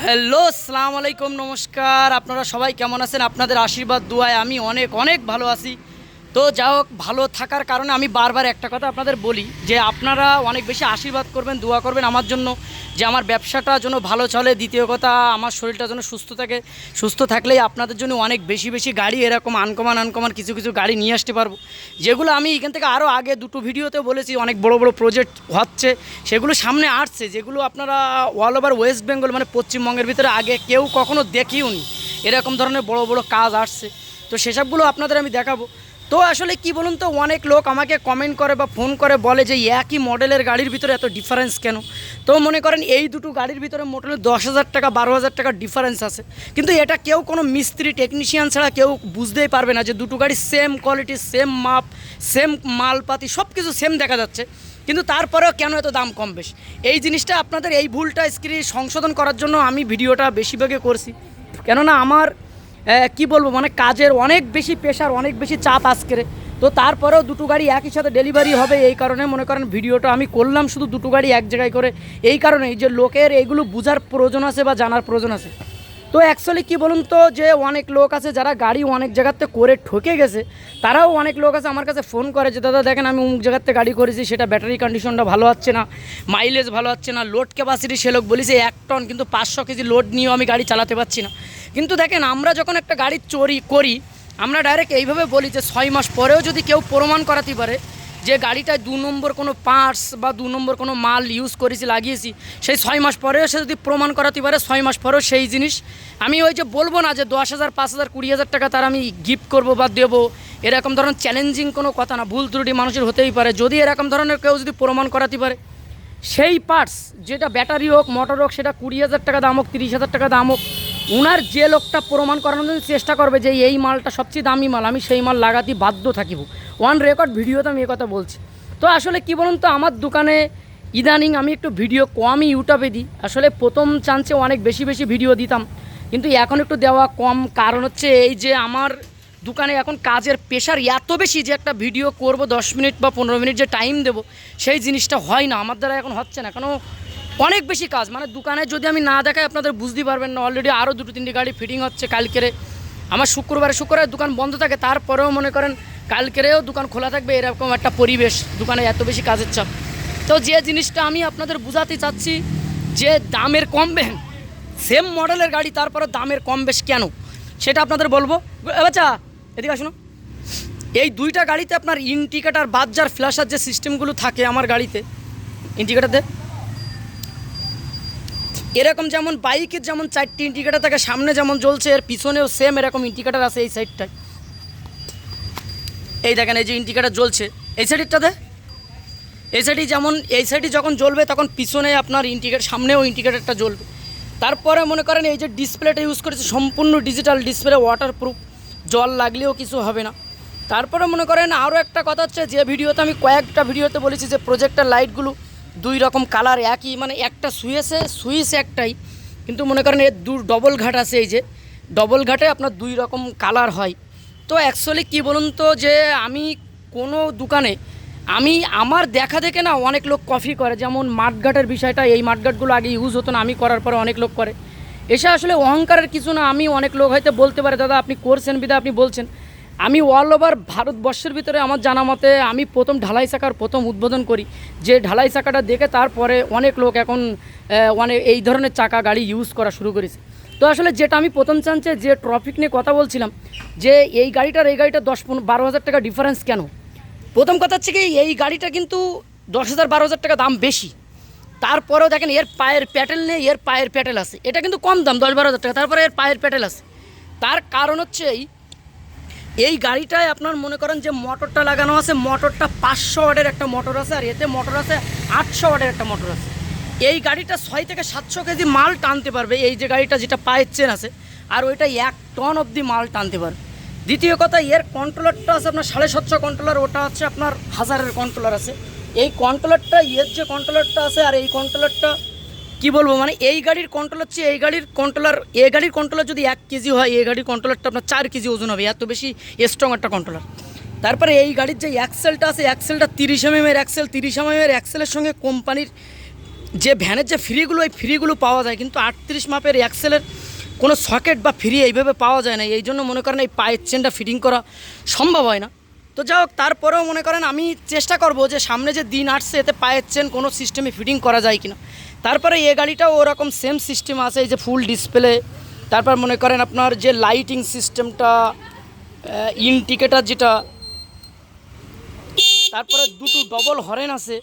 Hello, আসসালামু আলাইকুম, নমস্কার। আপনারা সবাই কেমন আছেন? আপনাদের আশীর্বাদ, দুয়ায় আমি অনেক অনেক ভালো আছি। তো যা হোক, ভালো থাকার কারণে আমি বারবার একটা কথা আপনাদের বলি যে আপনারা অনেক বেশি আশীর্বাদ করবেন, দোয়া করবেন আমার জন্য যে আমার ব্যবসাটা যেন ভালো চলে। দ্বিতীয় কথা, আমার শরীরটা যেন সুস্থ থাকে। সুস্থ থাকলেই আপনাদের জন্য অনেক বেশি বেশি গাড়ি এরকম আনকমান আনকমান কিছু কিছু গাড়ি নিয়ে আসতে পারব। যেগুলো আমি এখান থেকে আরও আগে দুটো ভিডিওতে বলেছি, অনেক বড় বড় প্রজেক্ট হচ্ছে, সেগুলো সামনে আসছে, যেগুলো আপনারা অল ওভার ওয়েস্ট বেঙ্গল মানে পশ্চিমবঙ্গের ভিতরে আগে কেউ কখনো দেখিওনি। এরকম ধরনের বড় বড় কাজ আসছে। তো সেসবগুলো আপনাদের আমি দেখাবো। তো আসলে কি বলুন তো, অনেক লোক আমাকে কমেন্ট করে বা ফোন করে বলে যে একই মডেলের গাড়ির ভিতরে এত ডিফারেন্স কেন? তো মনে করেন এই দুটো গাড়ির ভিতরে মোটামুটি দশ হাজার টাকা, বারো হাজার টাকা ডিফারেন্স আছে। কিন্তু এটা কেউ কোনো মিস্ত্রি টেকনিশিয়ান ছাড়া কেউ বুঝতেই পারবে না যে, দুটো গাড়ি সেম কোয়ালিটি সেম মাপ সেম মালপাতি সব কিছু সেম দেখা যাচ্ছে। কিন্তু তারপরেও কেন এত দাম কম বেশ? এই জিনিসটা আপনাদের এই ভুলটা স্ক্রিন সংশোধন করার জন্য আমি ভিডিওটা বেশিরভাগে করছি। কেননা আমার কি বলব মানে কাজের অনেক বেশি প্রেশার অনেক বেশি চাপ আজকের। তো তারপরেও দুটো গাড়ি একই সাথে ডেলিভারি হবে এই কারণে, মনে করেন ভিডিওটা আমি করলাম শুধু দুটো গাড়ি এক জায়গায় করে। এই কারণেই যে লোকের এইগুলো বোঝার প্রয়োজন আছে বা জানার প্রয়োজন আছে। তো অ্যাকচুয়ালি কী বলুন তো, যে অনেক লোক আছে যারা গাড়ি অনেক জায়গাতে করে ঠকে গেছে, তারাও অনেক লোক আছে আমার কাছে ফোন করে যে, দাদা, দেখেন আমি অমুক জায়গাতে গাড়ি করেছি, সেটা ব্যাটারি কন্ডিশনটা ভালো হচ্ছে না মাইলেজ ভালো হচ্ছে না লোড ক্যাপাসিটি সে লোক বলেছে এক টন কিন্তু পাঁচশো কেজি লোড নিয়েও আমি গাড়ি চালাতে পারছি না। কিন্তু দেখেন, আমরা যখন একটা গাড়ি চুরি, করি, আমরা ডাইরেক্ট এইভাবে বলি যে ছয় মাস পরেও যদি কেউ প্রমাণ করাতে পারে যে গাড়িটায় দু নম্বর কোনো পার্টস বা দু নম্বর কোনো মাল ইউজ করেছি, লাগিয়েছি, সেই ছয় মাস পরেও সে যদি প্রমাণ করাতে পারে, ছয় মাস পরেও সেই জিনিস। আমি ওই যে বলব না যে দশ হাজার, পাঁচ হাজার, কুড়ি হাজার টাকা তার আমি গিফট করব বা দেবো, এরকম ধরনের চ্যালেঞ্জিং কোনো কথা না, ভুল ত্রুটি মানুষের হতেই পারে। যদি এরকম ধরনের কেউ যদি প্রমাণ করাতে পারে, সেই পার্টস যেটা ব্যাটারি হোক মোটর হোক, সেটা কুড়ি হাজার টাকা দাম হোক, তিরিশ হাজার টাকা দাম হোক উনার যে লোকটা প্রমাণ করানোর জন্য চেষ্টা করবে যে এই মালটা সবচেয়ে দামি মাল, আমি সেই মাল লাগাতে বাধ্য থাকিব। ওয়ান রেকর্ড ভিডিওতে আমি কথা বলছি। তো আসলে কি বলুন তো, আমার দোকানে ইদানিং আমি একটু ভিডিও কমই ইউটিউবে দিই। আসলে প্রথম চান্সে অনেক বেশি বেশি ভিডিও দিতাম। কিন্তু এখন একটু দেওয়া কম কারণ হচ্ছে এই যে আমার দোকানে এখন কাজের প্রেশার এত বেশি যে একটা ভিডিও করব দশ মিনিট বা পনেরো মিনিট যে টাইম দেবো, সেই জিনিসটা হয় না। আমার দ্বারা এখন হচ্ছে না। কেন অনেক বেশি কাজ। মানে দোকানে যদি আমি না দেখাই, আপনাদের বুঝতে পারবেন না অলরেডি আরও দুটো তিনটে গাড়ি ফিটিং হচ্ছে কালকেরে। আমার শুক্রবারে শুক্রবারে দোকান বন্ধ থাকে, তারপরেও মনে করেন কালকেরেও দোকান খোলা থাকবে, এরকম একটা পরিবেশ, দোকানে এত বেশি কাজের চাপ। তো যে জিনিসটা আমি আপনাদের বোঝাতে চাচ্ছি, যে দামের কম বেশ সেম মডেলের গাড়ি তারপরে দামের কম বেশ কেন? সেটা আপনাদের বলব। বাচ্চা, এদিকে আসুন। এই দুইটা গাড়িতে আপনার ইন্ডিকেটার বাজার ফ্ল্যাশার যে সিস্টেমগুলো থাকে আমার গাড়িতে ইন্ডিকেটার দে। এরকম যেমন বাইকের যেমন চারটি ইন্ডিকেটার থাকে, সামনে যেমন জ্বলছে, এর পিছনেও সেম এরকম ইন্ডিকেটার আছে এই সাইডটায় এই দেখেন, এই যে ইন্ডিকেটার জ্বলছে। এই সাইডটাতে এই সাইডে যেমন, এই সাইডে যখন জ্বলবে, তখন পিছনে আপনার ইন্ডিকেটার, সামনেও ইন্ডিকেটারটা জ্বলবে। তারপরে মনে করেন এই যে ডিসপ্লেটা ইউজ করেছে, সম্পূর্ণ ডিজিটাল ডিসপ্লে ওয়াটারপ্রুফ জল লাগলেও কিছু হবে না। তারপরে মনে করেন আরও একটা কথা হচ্ছে, যে ভিডিওতে আমি কয়েকটা ভিডিওতে বলেছি যে প্রজেক্টার লাইটগুলো দুই রকম কালার, একই মানে একটা সুইচে সুইচ একটাই। কিন্তু মনে করেন এর দু ডবল ঘাট আছে এই যে। ডবল ঘাটে আপনার দুই রকম কালার হয়। তো অ্যাকচুয়ালি কী বলুন তো যে আমি কোনো দোকানে, আমি আমার দেখা দেখে না অনেক লোক কফি করে। যেমন মাঠঘাটের বিষয়টা, এই মাঠঘাটগুলো আগে ইউজ হতো না, আমি করার পরে অনেক লোক করে। এসে আসলে অহংকারের কিছু না, আমি অনেক লোক হয়তো বলতে পারে, দাদা, আপনি করছেন বিদা, আপনি বলছেন। আমি অল ওভার ভারতবর্ষের ভিতরে আমার জানা মতে আমি প্রথম ঢালাই চাকার প্রথম উদ্বোধন করি। যে ঢালাই শাখাটা দেখে তারপরে অনেক লোক এখন অনেক এই ধরনের চাকা গাড়ি ইউজ করা শুরু করেছে। তো আসলে যেটা আমি প্রথম চান্সে যে ট্রফিক নিয়ে কথা বলছিলাম, যে এই গাড়িটার, এই গাড়িটা দশ পনেরো বারো হাজার টাকা ডিফারেন্স কেন? প্রথম কথা হচ্ছে কি, এই গাড়িটা কিন্তু দশ হাজার, বারো হাজার টাকা দাম বেশি। তারপরেও দেখেন এর পায়ের প্যাটেল নেই, এর পায়ের প্যাটেল আছে। এটা কিন্তু কম দাম, দশ, বারো হাজার টাকা, তারপরে এর পায়ের প্যাটেল আছে। তার কারণ হচ্ছে এই এই গাড়িটায় আপনার মনে করেন যে মোটরটা লাগানো আছে, মোটরটা পাঁচশো ওয়াটের একটা মোটর আছে, আর এতে মোটর আছে আটশো ওয়াটের একটা মোটর আছে। এই গাড়িটা ছয় থেকে সাতশো কেজি মাল টানতে পারবে, এই যে গাড়িটা যেটা পায়ের চেন আছে, আর ওইটা এক টন অবধি মাল টানতে পারবে। দ্বিতীয় কথা, এর কন্ট্রোলারটা আছে আপনার সাড়ে সাতশো কন্ট্রোলার ওটা হচ্ছে আপনার হাজারের কন্ট্রোলার আছে। এই কন্ট্রোলারটা এর যে কন্ট্রোলারটা আছে, আর এই কন্ট্রোলারটা কি বলব মানে এই গাড়ির কন্ট্রোলার চেয়ে এই গাড়ির কন্ট্রোলার এ গাড়ির কন্ট্রোলার যদি এক কেজি হয়, এই গাড়ির কন্ট্রোলারটা আপনার চার কেজি ওজন হবে, এত বেশি স্ট্রং একটা কন্ট্রোলার তারপরে এই গাড়ির যে অ্যাক্সেলটা আছে অ্যাক্সেলটা তিরিশ এম এর অ্যাক্সেল তিরিশ এম এর অ্যাক্সেলের সঙ্গে কোম্পানির যে ভ্যানের যে ফ্রিগুলো ওই ফ্রিগুলো পাওয়া যায়, কিন্তু আটত্রিশ মাপের অ্যাক্সেলের কোনো সকেট বা ফ্রি এইভাবে পাওয়া যায় না। এই জন্য মনে করেন এই পায়ের চেনটা ফিটিং করা সম্ভব হয় না। তো যাই হোক, তারপরেও মনে করেন আমি চেষ্টা করব যে সামনে যে দিন আসছে, এতে পায়ের চেন কোনো সিস্টেমে ফিটিং করা যায় কিনা। তারপরে এই গাড়িটাও ওরকম সেম সিস্টেম আছে, এই যে ফুল ডিসপ্লে তারপর মনে করেন আপনার যে লাইটিং সিস্টেমটা ইনটিকেটার যেটা, তারপরে দুটো ডবল হরেন আছে।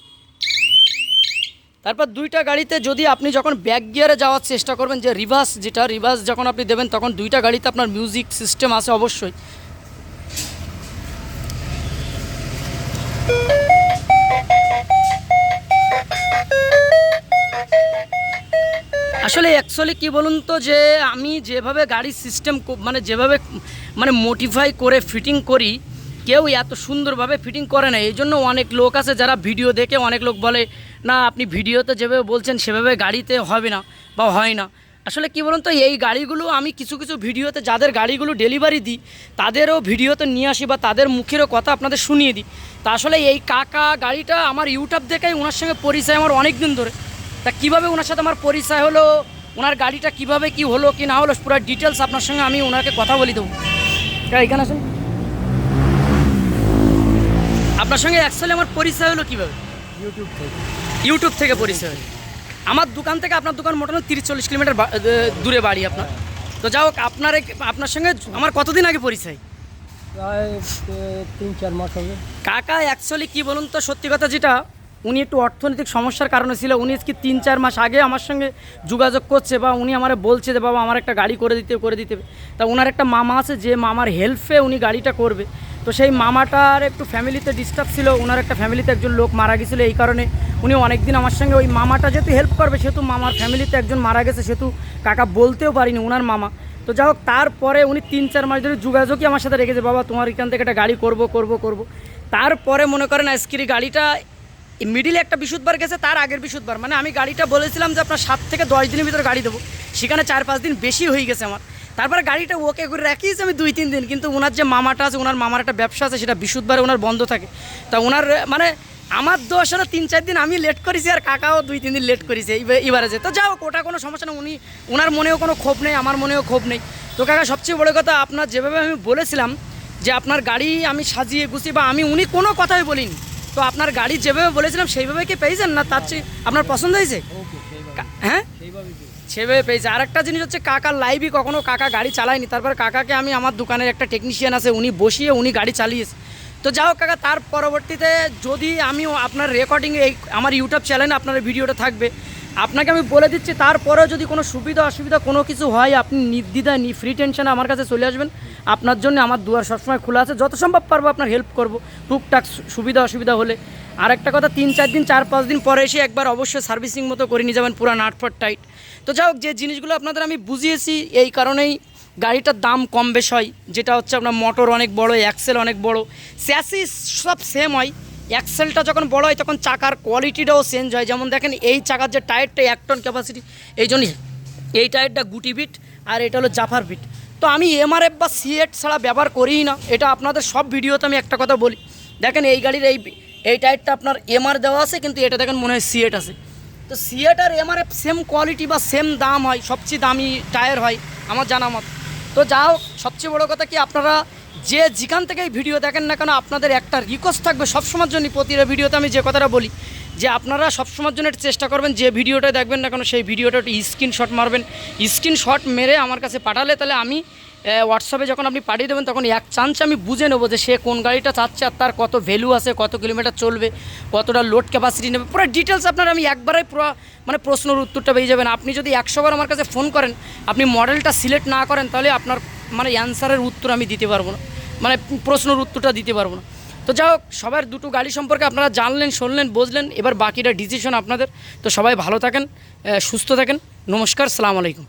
তারপর দুইটা গাড়িতে যদি আপনি যখন ব্যাক গিয়ারে যাওয়ার চেষ্টা করবেন, যে রিভার্স যেটা রিভার্স যখন আপনি দেবেন, তখন দুইটা গাড়িতে আপনার মিউজিক সিস্টেম আছে অবশ্যই। আসলে অ্যাকচুয়ালি কি বলুন তো যে আমি যেভাবে গাড়ির সিস্টেম মানে যেভাবে মানে মোটিফাই করে ফিটিং করি, কেউ এত সুন্দরভাবে ফিটিং করে না। এই জন্য অনেক লোক আছে যারা ভিডিও দেখে অনেক লোক বলে, না, আপনি ভিডিওতে যেভাবে বলছেন সেভাবে গাড়িতে হবে না বা হয় না। আসলে কি বলুন তো, এই গাড়িগুলো আমি কিছু কিছু ভিডিওতে যাদের গাড়িগুলো ডেলিভারি দিই, তাদেরও ভিডিওতে নিয়ে আসি বা তাদের মুখেরও কথা আপনাদের শুনিয়ে দিই। তা আসলে এই কাকা গাড়িটা আমার ইউটিউব দেখেই ওনার সঙ্গে পরিচয় আমার অনেক দিন ধরে। তা কীভাবে ওনার সাথে আমার পরিচয় হলো? ওনার গাড়িটা কীভাবে কি হলো কি না হলো পুরো ডিটেলস আপনার সঙ্গে আমি ওনাকে কথা বলি দেবো। এখানে আসুন। আপনার সঙ্গে অ্যাকচুয়ালি আমার পরিচয় হলো কীভাবে? ইউটিউব থেকে। ইউটিউব থেকে পরিচয় হলো। আমার দোকান থেকে আপনার দোকান মোটামুটি তিরিশ চল্লিশ কিলোমিটার দূরে বাড়ি আপনার। তো যাই হোক আপনার আপনার সঙ্গে আমার কতদিন আগে পরিচয়? প্রায় তিন চার মাস হবে। কাকা অ্যাকচুয়ালি কি বলুন তো সত্যি কথা যেটা উনি একটু অর্থনৈতিক সমস্যার কারণে ছিল, উনি আজকে তিন, চার মাস আগে আমার সঙ্গে যোগাযোগ করছে বা উনি আমার বলছে যে, বাবা, আমার একটা গাড়ি করে দিতে করে দিতে। তা ওনার একটা মামা আছে, যে মামার হেল্পে উনি গাড়িটা করবে। তো সেই মামাটার একটু ফ্যামিলিতে ডিস্টার্ব ছিল ওনার একটা ফ্যামিলিতে একজন লোক মারা গেছিল, এই কারণে উনি অনেক দিন আমার সঙ্গে ওই মামাটা যেহেতু হেল্প করবে, সেহেতু মামার ফ্যামিলিতে একজন মারা গেছে, সেহেতু কাকা বলতেও পারিনি ওনার মামা। তো যাই হোক, তারপরে উনি তিন, চার মাস ধরে যোগাযোগই আমার সাথে রেখেছে, বাবা, তোমার এখান থেকে একটা গাড়ি করব করব করব। তারপরে মনে করেন আজকের গাড়িটা মিডিলে একটা বিশুদ্ধবার গেছে, তার আগের বিশুদ্ধবার। মানে আমি গাড়িটা বলেছিলাম যে আপনার সাত থেকে দশ দিনের ভিতরে গাড়ি দেবো। সেখানে চার পাঁচ দিন বেশি হয়ে গেছে আমার। তারপরে গাড়িটা ওকে করে রাখিয়েছি আমি দুই তিন দিন। কিন্তু ওনার যে মামাটা আছে ওনার মামার একটা ব্যবসা আছে, সেটা বিশুদ্ধবারে ওনার বন্ধ থাকে। তা ওনার মানে আমার দোষ হলো তিন চার দিন আমি লেট করেছি আর কাকাও দুই তিন দিন লেট করেছে। এবারে যে তো যাও ওটা কোনো সমস্যা না উনি ওনার মনেও কোনো ক্ষোভ নেই, আমার মনেও ক্ষোভ নেই। তো কাকা, সবচেয়ে বড় কথা আপনার যেভাবে আমি বলেছিলাম যে আপনার গাড়ি আমি সাজিয়ে গুছিয়ে বা আমি উনি কোনো কথাই বলিনি। তো আপনার গাড়ি যেভাবে বলেছিলাম সেইভাবে কি পেয়েছেন না তার চেয়ে আপনার পছন্দ হয়েছে? হ্যাঁ? সেভাবে পেয়েছে। আর একটা জিনিস হচ্ছে কাকার লাইভই কখনো কাকা গাড়ি চালায়নি। তারপর কাকাকে আমি আমার দোকানের একটা টেকনিশিয়ান আছে উনি বসিয়ে উনি গাড়ি চালিয়েছে। তো যাই হোক কাকা তার পরবর্তীতে যদি আমি আপনার রেকর্ডিং এই আমার ইউটিউব চ্যানেলে আপনার ভিডিওটা থাকবে আপনাকে আমি বলে দিচ্ছি, তারপরেও যদি কোনো সুবিধা, অসুবিধা কোনো কিছু হয়, আপনি নির্দ্বিধায়, নি ফ্রি টেনশনে আমার কাছে চলে আসবেন। আপনার জন্য আমার দুয়ার সবসময় খোলা আছে। যত সম্ভব পারব আপনার হেল্প করব। টুকটাক সুবিধা, অসুবিধা হলে। আর একটা কথা, তিন, চার দিন, চার, পাঁচ দিন পরে এসে একবার অবশ্যই সার্ভিসিং মতো করে নিয়ে যাবেন পুরো নাটফট টাইট তো যাই হোক, যে জিনিসগুলো আপনাদের আমি বুঝিয়েছি, এই কারণেই গাড়িটার দাম কম বেশ হয়, যেটা হচ্ছে আপনার মোটর অনেক বড় অ্যাক্সেল অনেক বড়। স্যাসিস সব সেম হয়। অ্যাক্সেলটা যখন বড় হয়, তখন চাকার কোয়ালিটিটাও চেঞ্জ হয়। যেমন দেখেন, এই চাকার যে টায়ারটা এক টন ক্যাপাসিটি এই জন্যই এই টায়ারটা গুটি বিট আর এটা হলো জাফার বিট তো আমি এমআরএফ বা সিএট ছাড়া ব্যবহার করিই না। এটা আপনাদের সব ভিডিওতে আমি একটা কথা বলি। দেখেন, এই গাড়ির এই এই টায়ারটা আপনার এমআর দেওয়া আছে, কিন্তু এটা দেখেন, মনে হয় সিএট আছে। তো সিএট আর এমআরএফ সেম কোয়ালিটি বা সেম দাম হয়, সবচেয়ে দামি টায়ার হয়, আমার জানা মত। তো যা হোক, সবচেয়ে বড় কথা কি, আপনারা যে যেখান থেকে এই ভিডিও দেখেন না কেন, আপনাদের একটা রিকোয়েস্ট থাকবে সবসময়ের জন্য, প্রতিটা ভিডিওতে আমি যে কথাটা বলি, যে আপনারা সবসময়ের জন্য চেষ্টা করবেন, যে ভিডিওটা দেখবেন না কেন, সেই ভিডিওটা একটু স্ক্রিনশট মারবেন। স্ক্রিনশট মেরে আমার কাছে পাঠালে তাহলে আমি হোয়াটসঅ্যাপে যখন আপনি পাঠিয়ে দেবেন, তখন এক চান্স আমি বুঝে নেব যে সে কোন গাড়িটা চাচ্ছে আর তার কত ভ্যালু আছে, কত কিলোমিটার চলবে, কতটা লোড ক্যাপাসিটি নেবে। পুরো ডিটেলস আপনার আমি একবারে পুরো মানে প্রশ্নের উত্তরটা পেয়ে যাবেন। আপনি যদি একশোবার আমার কাছে ফোন করেন, আপনি মডেলটা সিলেক্ট না করেন, তাহলে আপনার মানে অ্যান্সারের উত্তর আমি দিতে পারব না। মানে প্রশ্নের উত্তরটা দিতে পারব না। তো যাই হোক, সবার দুটো গাড়ি সম্পর্কে আপনারা জানলেন, শুনলেন, বুঝলেন। এবার বাকিটা ডিসিশন আপনাদের। তো সবাই ভালো থাকেন সুস্থ থাকেন। নমস্কার, সালাম আলাইকুম।